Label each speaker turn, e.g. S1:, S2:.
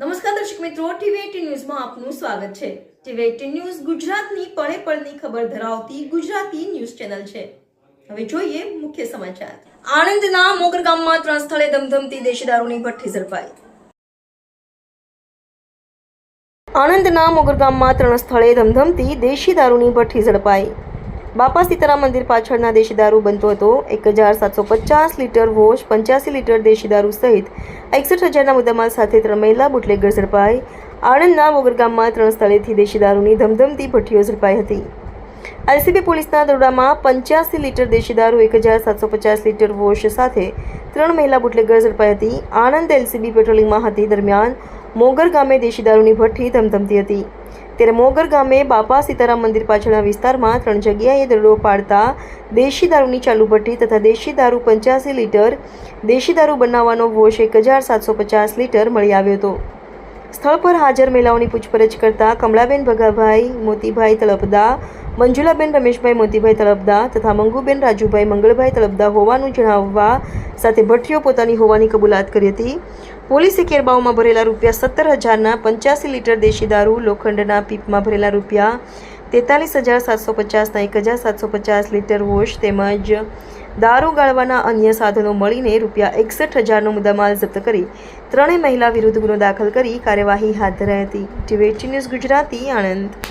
S1: નમસ્કાર દર્શક મિત્રો ટીવી એટીન ન્યૂઝમાં આપનું સ્વાગત છે. ટીવી એટીન ન્યૂઝ ગુજરાતની પળે પળની ખબર ધરાવતી ગુજરાતી ન્યૂઝ ચેનલ છે. હવે જોઈએ મુખ્ય સમાચાર. આણંદના મોગર ગામમાં ત્રણ સ્થળે ધમધમતી દેશી દારૂની ભઠ્ઠી ઝડપાઈ. આણંદના મોગર ગામમાં ત્રણ સ્થળે ધમધમતી દેશી દારૂની ભઠ્ઠી ઝડપાઈ. બાપા સીતારામ મંદિર પાછળના દેશી દારૂ બનતો હતો. એક હજાર સાતસો પચાસ લીટર વોશ પંચ્યાસી લીટર દેશી દારૂ સહિત એકસઠ હજારના મુદ્દામાલ સાથે ત્રણ મહિલા બુટલેગર ઝડપાઈ. આણંદના મોગર ગામમાં ત્રણ સ્થળેથી દેશી દારૂની ધમધમતી ભઠ્ઠીઓ ઝડપાઈ હતી. આઈસીબી પોલીસના દરોડામાં પંચ્યાસી લીટર દેશી દારૂ, એક હજાર સાતસો પચાસ લીટર વોશ સાથે ત્રણ મહિલા બુટલેગર ઝડપાઈ હતી. આણંદ એલસીબી પેટ્રોલિંગમાં હતી. દરમિયાન મોગર ગામે દેશી દારૂની ભઠ્ઠી ધમધમતી હતી. ત્યારે મોગર ગામે બાપા સીતારામ મંદિર પાછળના વિસ્તારમાં ત્રણ જગ્યાએ દરોડો પાડતા દેશી દારૂની ચાલુ ભઠ્ઠી તથા દેશી દારૂ પંચ્યાસી લીટર, દેશી દારૂ બનાવવાનો વોશ એક હજાર સાતસો પચાસ લીટર મળી આવ્યો હતો. સ્થળ પર હાજર મહિલાઓની પૂછપરછ કરતા કમળાબેન ભગાભાઈ, મોતીભાઈ તળપદા મંજુલાબેન રમેશભાઈ મોતીભાઈ તળપદા તથા મંગુબેન રાજુભાઈ મંગળભાઈ તળપદા હોવાનું જણાવવા સાથે ભઠ્ઠીઓ પોતાની હોવાની કબૂલાત કરી હતી. પોલીસે કેરબાઓમાં ભરેલા રૂપિયા સત્તર હજારના પંચ્યાસી લીટર દેશી દારૂ લોખંડના પીપમાં ભરેલા રૂપિયા તેતાલીસ હજાર સાતસો પચાસના એક હજાર સાતસો પચાસ લીટર વોશ તેમજ દારૂ ગાળવાના અન્ય સાધનો મળીને રૂપિયા એકસઠ હજારનો મુદ્દામાલ જપ્ત કરી ત્રણેય મહિલા વિરુદ્ધ ગુનો દાખલ કરી કાર્યવાહી હાથ ધરાઈ હતી. TV news Gujarati, Anand.